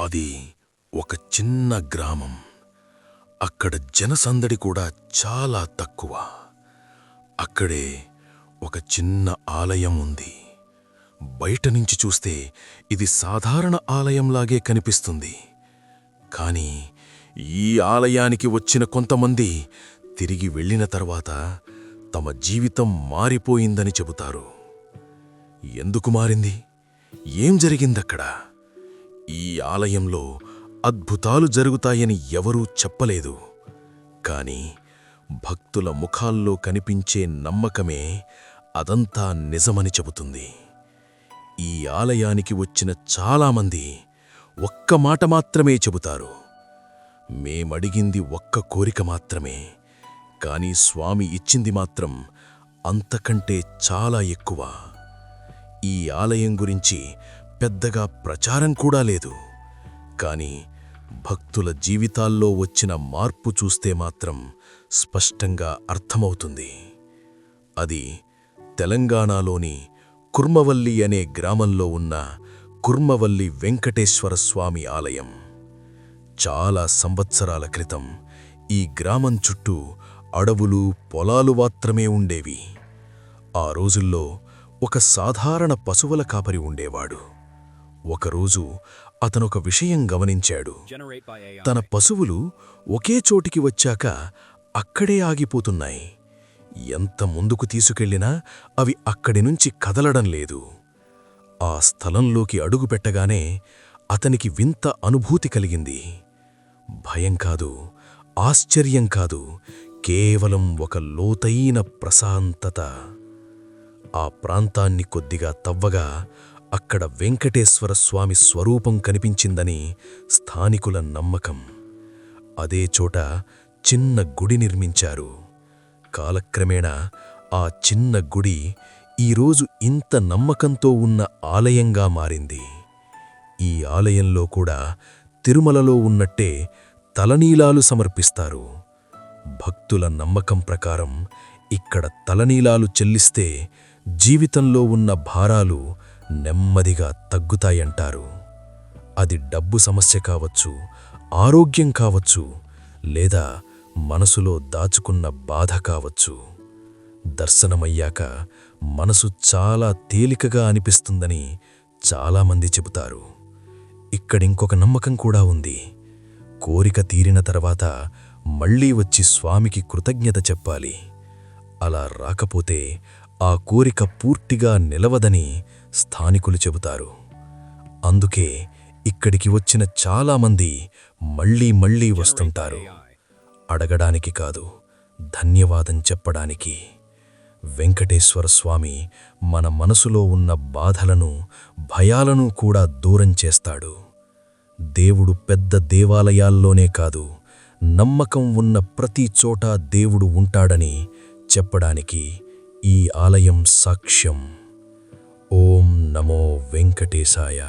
అది ఒక చిన్న గ్రామం. అక్కడ జనసందడి కూడా చాలా తక్కువ. అక్కడే ఒక చిన్న ఆలయం ఉంది. బయట నుంచి చూస్తే ఇది సాధారణ ఆలయంలాగే కనిపిస్తుంది. కానీ ఈ ఆలయానికి వచ్చిన కొంతమంది తిరిగి వెళ్ళిన తర్వాత తమ జీవితం మారిపోయిందని చెబుతారు. ఎందుకు మారింది? ఏం జరిగిందక్కడ? ఈ ఆలయంలో అద్భుతాలు జరుగుతాయని ఎవరూ చెప్పలేదు. కాని భక్తుల ముఖాల్లో కనిపించే నమ్మకమే అదంతా నిజమని చెబుతుంది. ఈ ఆలయానికి వచ్చిన చాలామంది ఒక్క మాట మాత్రమే చెబుతారు. మేమడిగింది ఒక్క కోరిక మాత్రమే. కాని స్వామి ఇచ్చింది మాత్రం అంతకంటే చాలా ఎక్కువ. ఈ ఆలయం గురించి పెద్దగా ప్రచారం కూడా లేదు. కాని భక్తుల జీవితాల్లో వచ్చిన మార్పు చూస్తే మాత్రం స్పష్టంగా అర్థమవుతుంది. అది తెలంగాణలోని కుర్మవల్లి అనే గ్రామంలో ఉన్న కుర్మవల్లి వెంకటేశ్వర స్వామి ఆలయం. చాలా సంవత్సరాల క్రితం ఈ గ్రామం చుట్టూ అడవులు పొలాలు మాత్రమే ఉండేవి. ఆ రోజుల్లో ఒక సాధారణ పశువుల కాపరి ఉండేవాడు. ఒకరోజు అతనొక విషయం గమనించాడు. తన పశువులు ఒకే చోటికి వచ్చాక అక్కడే ఆగిపోతున్నాయి. ఎంత ముందుకు తీసుకెళ్ళినా అవి అక్కడి నుంచి కదలడం లేదు. ఆ స్థలంలోకి అడుగుపెట్టగానే అతనికి వింత అనుభూతి కలిగింది. భయం కాదు ఆశ్చర్యం కాదు కేవలం ఒక లోతైన ప్రశాంతత. ఆ ప్రాంతాన్ని కొద్దిగా తవ్వగా అక్కడ వెంకటేశ్వర స్వామి స్వరూపం కనిపించిందని స్థానికుల నమ్మకం. అదే చోట చిన్న గుడి నిర్మించారు. కాలక్రమేణా ఆ చిన్న గుడి ఈరోజు ఇంత నమ్మకంతో ఉన్న ఆలయంగా మారింది. ఈ ఆలయంలో కూడా తిరుమలలో ఉన్నట్టే తలనీలాలు సమర్పిస్తారు. భక్తుల నమ్మకం ప్రకారం ఇక్కడ తలనీలాలు చెల్లిస్తే జీవితంలో ఉన్న భారాలు నెమ్మదిగా తగ్గుతాయంటారు. అది డబ్బు సమస్య కావచ్చు ఆరోగ్యం కావచ్చు లేదా మనసులో దాచుకున్న బాధ కావచ్చు. దర్శనమయ్యాక మనసు చాలా తేలికగా అనిపిస్తుందని చాలామంది చెబుతారు. ఇక్కడింకొక నమ్మకం కూడా ఉంది. కోరిక తీరిన తర్వాత మళ్ళీ వచ్చి స్వామికి కృతజ్ఞత చెప్పాలి. అలా రాకపోతే ఆ కోరిక పూర్తిగా నిలవదని స్థానికులు చెబుతారు. అందుకే ఇక్కడికి వచ్చిన చాలామంది మళ్ళీ మళ్ళీ వస్తుంటారు. అడగడానికి కాదు ధన్యవాదం చెప్పడానికి. వెంకటేశ్వర స్వామి మన మనసులో ఉన్న బాధలను భయాలను కూడా దూరం చేస్తాడు. దేవుడు పెద్ద దేవాలయాల్లోనే కాదు నమ్మకం ఉన్న ప్రతి చోట దేవుడు ఉంటాడని చెప్పడానికి ఈ ఆలయం సాక్ష్యం. ॐ नमो वेङ्कटेशाय